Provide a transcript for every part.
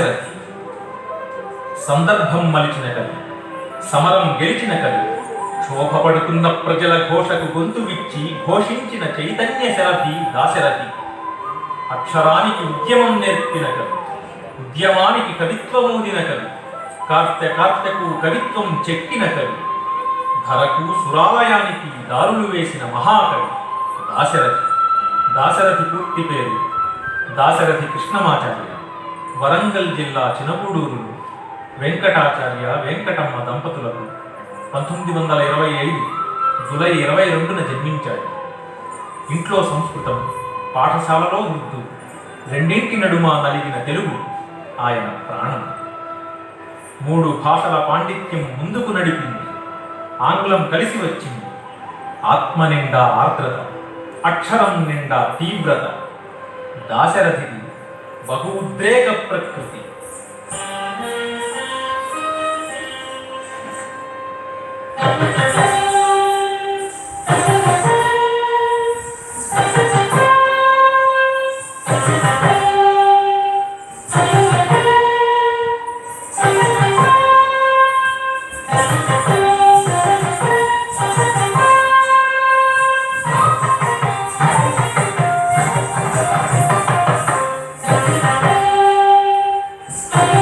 దాశరథి సందర్భం మలిచిన కవి సమరం గెలిచిన కవి క్షోభపడుతున్న ప్రజల ఘోషకు గొంతు విచ్చి ఘోషించిన చైతన్య శరథి దాశరథి అక్షరానికి ఉద్యమం నేర్పిన కవి ఉద్యమానికి కవిత్వమూదిన కవి కార్తె కార్తెకు కవిత్వం చెక్కిన కవి ధరకు సురాలయానికి దారులు వేసిన మహాకవి దాశరథి. దాశరథి పూర్తి పేరు దాశరథి కృష్ణమాచార్య వరంగల్ జిల్లా చినగూడూరులో వెంకటాచార్య వెంకటమ్మ దంపతులకు పంతొమ్మిది వందల ఇరవై ఐదు జూలై ఇరవై రెండున జన్మించాడు ఇంట్లో సంస్కృతం పాఠశాలలో ఉర్దూ రెండింటి నడుమ నలిగిన తెలుగు ఆయన ప్రాణం. మూడు భాషల పాండిత్యం ముందుకు నడిపింది. ఆంగ్లం కలిసి వచ్చింది. ఆత్మ నిండా ఆర్ద్రత అక్షరం నిండా తీవ్రత దాశరథిది बहुउद्रेक प्रकृति।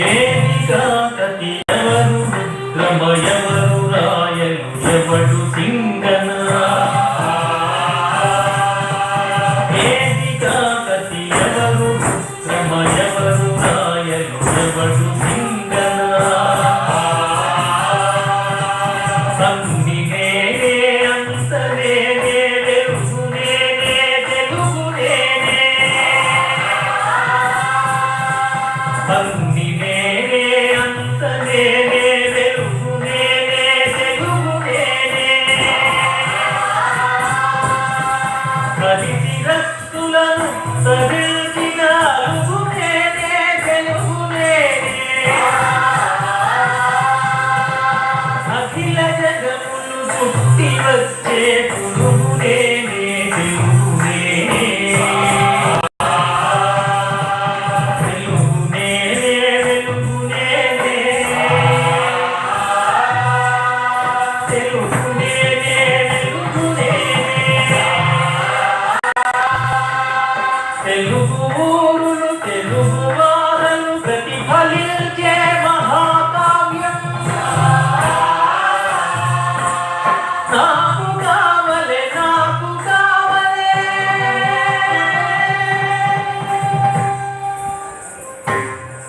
ఎవరు రుద్రమ ఎవరు రాయలు ఎవడు సింగ?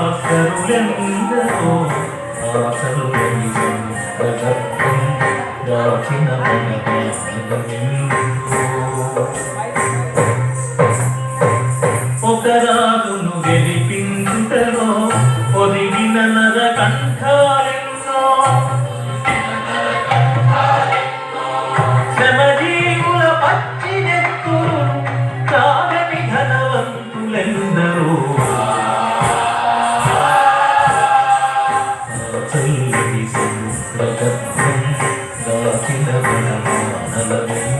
ఆనల్లని ఆకాశంలో దాచిన 사랑해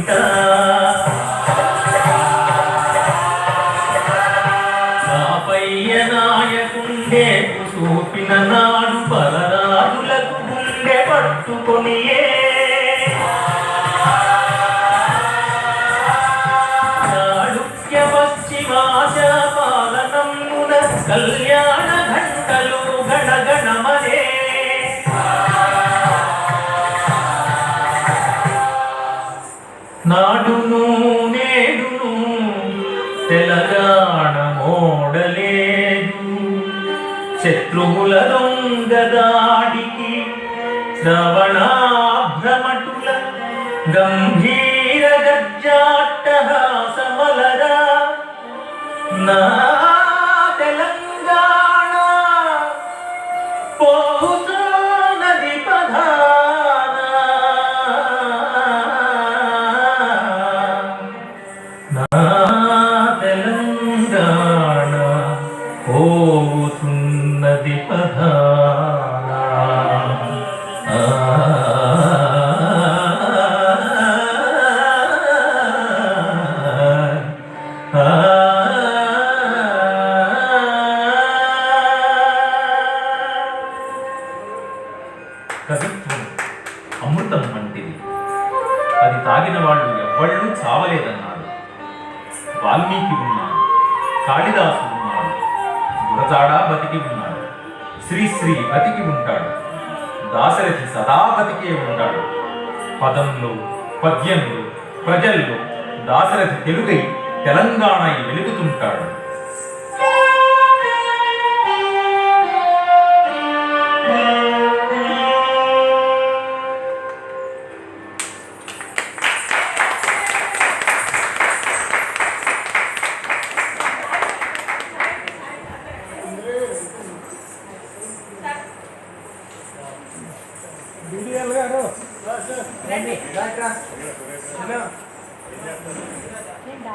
ಬಿಟ್ಟ శత్రుముల రొంగదాడికి శ్రవణాభ్రమటుల గమ్మ కవిత్వం అమృతం వంటిది. అది తాగిన వాళ్ళు ఎవళ్ళు చావలేదన్నాడు వాల్మీకి ఉన్నాడు కాళిదాసు ఉన్నాడు గురజాడా బతికి ఉన్నాడు. శ్రీశ్రీ బతికి ఉంటాడు. దాశరథి సదా బతికే ఉంటాడు. పదంలో పద్యంలో ప్రజల్లో దాశరథి తెలుగై తెలంగాణ వెలుగుతుంటాడు.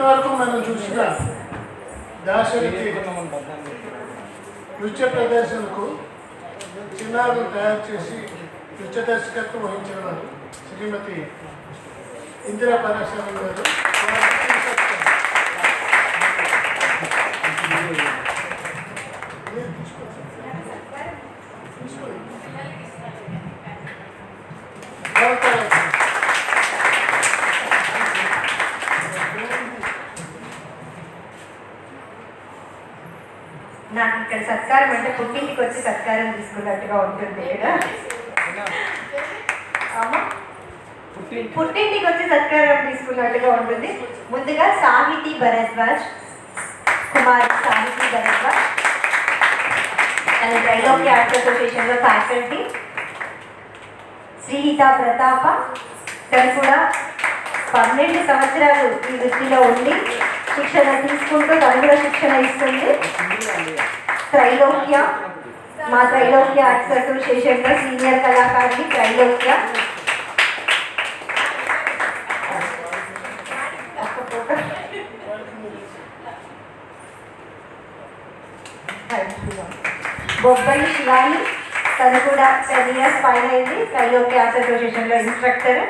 ఇంతవరకు మనం చూసిన దాశరథి నృత్య ప్రదర్శనకు చిన్నారులు తయారు చేసి నృత్య దర్శకత్వం వహించిన శ్రీమతి ఇందిరా పరాశరం గారు. నాకు ఇక్కడ సత్కారం అంటే పుట్టింటికి వచ్చి సత్కారం తీసుకున్నట్టుగా ఉంటుంది? పుట్టింటికి వచ్చి సత్కారం తీసుకున్నట్టుగా ఉంటుంది ముందుగా సాహితీ భరద్వాజ్ కుమార్ సాహితీ భరద్వాజ్ అండ్ ట్రైలోక్య ఆర్ట్స్ అసోసియేషన్లో ఫ్యాకల్టీ శ్రీహిత ప్రతాప తను కూడా పన్నెండు సంవత్సరాలు ఈ వృత్తిలో ఉండి శిక్షణ తీసుకుంటూ తను కూడా శిక్షణ ఇస్తుంది. త్రైలోక్య మా త్రైలోక్య ఆర్ట్స్ అసోసియేషన్లో సీనియర్ కళాకారుని త్రైలోక్య. బొబ్బలి శివాని తను కూడా టెన్ ఇయర్స్ పైన అయింది త్రైలోక్య ఆర్ట్స్ అసోసియేషన్లో ఇన్స్ట్రక్టర్